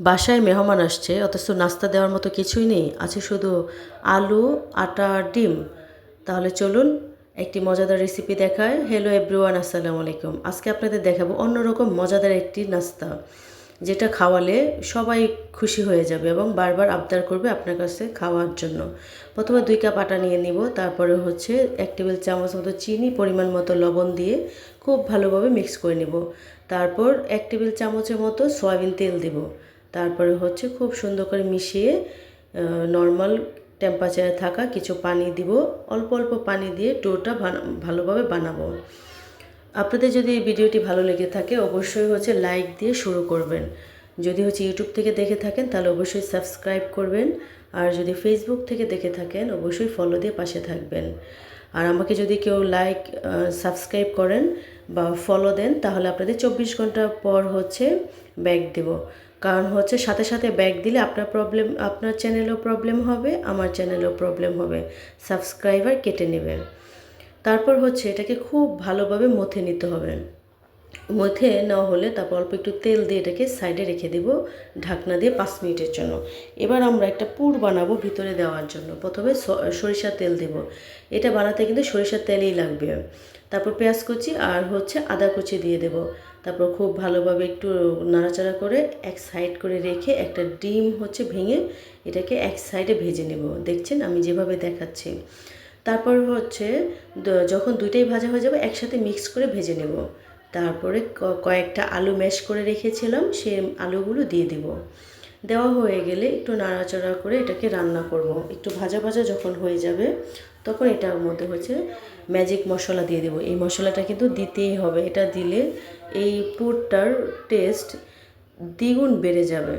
বাসায় মেহমান আসছে, অথচ নাস্তা দেওয়ার মতো কিছুই নেই, আছে শুধু আলু, আটা আর ডিম। তাহলে চলুন, একটি মজাদার রেসিপি দেখায়। হ্যালো এভরিওয়ান আসসালামু আলাইকুম। আজকে আপনাদের দেখাবো অন্যরকম মজাদার একটি নাস্তা, যেটা খাওয়ালে সবাই খুশি হয়ে যাবে এবং বারবার আবদার করবে আপনার কাছে খাওয়ার জন্য। প্রথমে দুই কাপ আটা নিয়ে নিব, তারপরে হচ্ছে এক টেবিল চামচ মতো চিনি, পরিমাণ মতো লবণ দিয়ে খুব ভালোভাবে মিক্স করে নিব। তারপর এক টেবিল চামচের মতো সয়াবিন তেল দেব। তারপরে হচ্ছে খুব সুন্দর করে মিশিয়ে নর্মাল টেম্পারেচারে থাকা কিছু পানি দিব। অল্প অল্প পানি দিয়ে ডোটা ভালোভাবে বানাবো। আপনাদের যদি এই ভিডিওটি ভালো লেগে থাকে, অবশ্যই হচ্ছে লাইক দিয়ে শুরু করবেন। যদি হচ্ছে ইউটিউব থেকে দেখে থাকেন, তাহলে অবশ্যই সাবস্ক্রাইব করবেন। আর যদি ফেসবুক থেকে দেখে থাকেন, অবশ্যই ফলো দিয়ে পাশে থাকবেন। আর আমাকে যদি কেউ লাইক সাবস্ক্রাইব করেন বা ফলো দেন, তাহলে আপনাদের চব্বিশ ঘণ্টা পর হচ্ছে ব্যাগ দেব। কারণ হচ্ছে সাথে সাথে ব্যাগ দিলে আপনার প্রবলেম আপনার চ্যানেলেও প্রবলেম হবে, আমার চ্যানেলেও প্রবলেম হবে। সাবস্ক্রাইবার কেটে নেবে তারপর হচ্ছে এটাকে খুব ভালোভাবে মথে নিতে হবে। মথে নেওয়া হলে তারপর অল্প একটু তেল দিয়ে এটাকে সাইডে রেখে দেব ঢাকনা দিয়ে পাঁচ মিনিটের জন্য। এবার আমরা একটা পুর বানাবো ভিতরে দেওয়ার জন্য। প্রথমে সরিষার তেল দেব। এটা বানাতে কিন্তু সরিষার তেলই লাগবে। তারপর পেঁয়াজ কুচি আর হচ্ছে আদা কুচি দিয়ে দেব। তারপর খুব ভালোভাবে একটু নাড়াচাড়া করে এক সাইড করে রেখে একটা ডিম হচ্ছে ভেঙে এটাকে এক সাইডে ভেজে নেব। দেখছেন? আমি যেভাবে দেখাচ্ছি। তারপর হচ্ছে যখন দুইটাই ভাজা হয়ে যাবে, একসাথে মিক্স করে ভেজে নেব। তারপরে কয়েকটা আলু ম্যাশ করে রেখেছিলাম, সে আলুগুলো দিয়ে দিব। দেওয়া হয়ে গেলে একটু নাড়াচাড়া করে এটাকে রান্না করব। একটু ভাজা ভাজা যখন হয়ে যাবে, তখন এটার মধ্যে হচ্ছে ম্যাজিক মশলা দিয়ে দেবো। এই মশলাটা কিন্তু দিতেই হবে। এটা দিলে এই পুরটার টেস্ট দ্বিগুণ বেড়ে যাবে।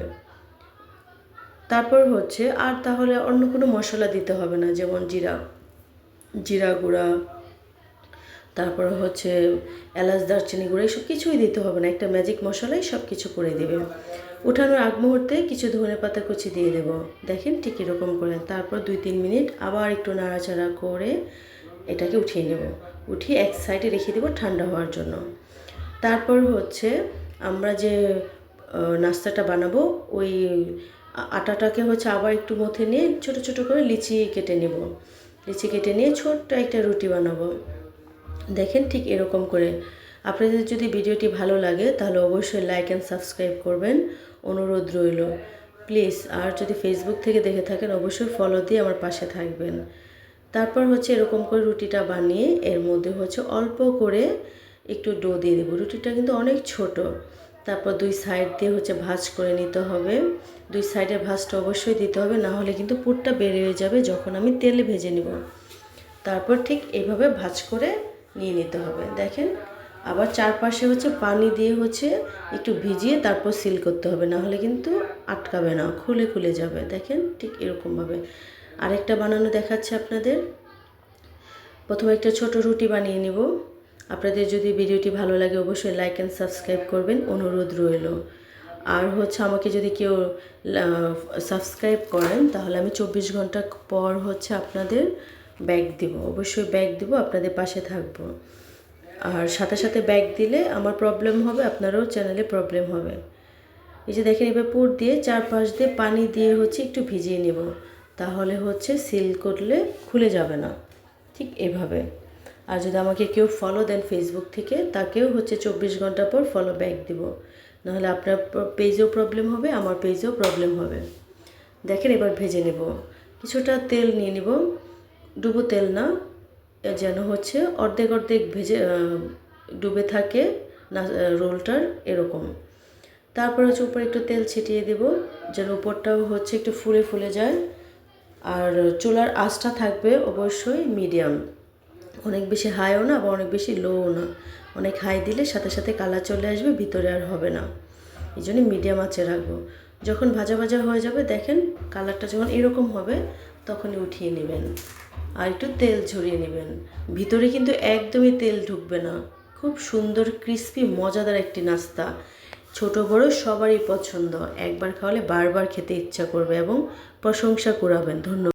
তারপর হচ্ছে আর তাহলে অন্য কোনো মশলা দিতে হবে না, যেমন জিরা জিরা গুঁড়া তারপর হচ্ছে এলাচ, দারচিনি গুঁড়া এসব কিছুই দিতে হবে না। একটা ম্যাজিক মশলাই সব কিছু করে দেবে। উঠানোর আগ মুহূর্তে কিছু ধনে পাতা কুচি দিয়ে দেব। দেখেন ঠিক এরকম করে। তারপর দুই তিন মিনিট আবার একটু নাড়াচাড়া করে এটাকে উঠিয়ে নেব। উঠিয়ে এক সাইডে রেখে দেবো ঠান্ডা হওয়ার জন্য। তারপর হচ্ছে আমরা যে নাস্তাটা বানাবো, ওই আটাটাকে হচ্ছে আবার একটু মথে নিয়ে ছোট ছোট করে লিচি কেটে নেব। লিচি কেটে নিয়ে ছোট্ট একটা রুটি বানাবো। দেখেন ঠিক এরকম করে। আপনাদের যদি ভিডিওটি ভালো লাগে, তাহলে অবশ্যই লাইক অ্যান্ড সাবস্ক্রাইব করবেন। অনুরোধ রইল। প্লিজ আর যদি ফেসবুক থেকে দেখে থাকেন, অবশ্যই ফলো দিয়ে আমার পাশে থাকবেন। তারপর হচ্ছে এরকম করে রুটিটা বানিয়ে, এর মধ্যে হচ্ছে অল্প করে একটু ডো দিয়ে দেবো। রুটিটা কিন্তু অনেক ছোট। তারপর দুই সাইড দিয়ে হচ্ছে ভাজ করে নিতে হবে। দুই সাইডের ভাজটা অবশ্যই দিতে হবে, না হলে কিন্তু পুরটা হয়ে যাবে যখন আমি তেলে ভেজে নিব। তারপর ঠিক এইভাবে ভাজ করে নিয়ে নিতে হবে। দেখেন, আবার চারপাশে হচ্ছে পানি দিয়ে হচ্ছে একটু ভিজিয়ে তারপর সিল করতে হবে না হলে কিন্তু আটকাবে না, খুলে খুলে যাবে। দেখেন, ঠিক এরকমভাবে। আরেকটা বানানো দেখাচ্ছে আপনাদের। প্রথমে একটা ছোট রুটি বানিয়ে নেব। আপনাদের যদি ভিডিওটি ভালো লাগে, অবশ্যই লাইক অ্যান্ড সাবস্ক্রাইব করবেন, অনুরোধ রইল। আর হচ্ছে আমাকে যদি কেউ সাবস্ক্রাইব করেন, তাহলে আমি চব্বিশ ঘণ্টা পর হচ্ছে আপনাদের ব্যাগ দিব। অবশ্যই ব্যাগ দিব, আপনাদের পাশে থাকব। আর সাথে সাথে ব্যাগ দিলে আমার প্রবলেম হবে, আপনারও চ্যানেলে প্রবলেম হবে। এই যে দেখেন, এবার পুর দিয়ে চারপাশ দিয়ে পানি দিয়ে হচ্ছে একটু ভিজিয়ে নেব। তাহলে হচ্ছে সিল করলে খুলে যাবে না। ঠিক এভাবে। আর যদি আমাকে কেউ ফলো দেন ফেসবুক থেকে, তাকেও হচ্ছে চব্বিশ ঘণ্টা পর ফলো ব্যাক দিব। নাহলে আপনার পেজেও প্রবলেম হবে, আমার পেজেও প্রবলেম হবে। দেখেন, এবার ভেজে নেব। কিছুটা তেল নিয়ে নিব। ডুবো তেল না যেন হচ্ছে অর্ধেক অর্ধেক ভেজে ডুবে থাকে, না রোলটার এরকম। তারপর হচ্ছে উপরে একটু তেল ছিটিয়ে দেব, যেন উপরটাও হচ্ছে একটু ফুলে ফুলে যায়। আর চুলার আঁচটা থাকবে অবশ্যই মিডিয়াম। অনেক বেশি হাইও না বা অনেক বেশি লোও না। অনেক হাই দিলে সাথে সাথে কালার চলে আসবে, ভিতরে আর হবে না। এই জন্য মিডিয়াম আঁচে রাখব। যখন ভাজা ভাজা হয়ে যাবে, দেখেন কালারটা যখন এরকম হবে, তখনই উঠিয়ে নেবেন। আর একটু তেল ছড়িয়ে নেবেন। ভিতরে কিন্তু একদমই তেল ঢুকবে না। খুব সুন্দর ক্রিস্পি মজাদার একটি নাস্তা। ছোট, বড় সবারই পছন্দ। একবার খাওয়ালে বারবার খেতে ইচ্ছা করবে এবং প্রশংসা করাবেন ধন্যবাদ।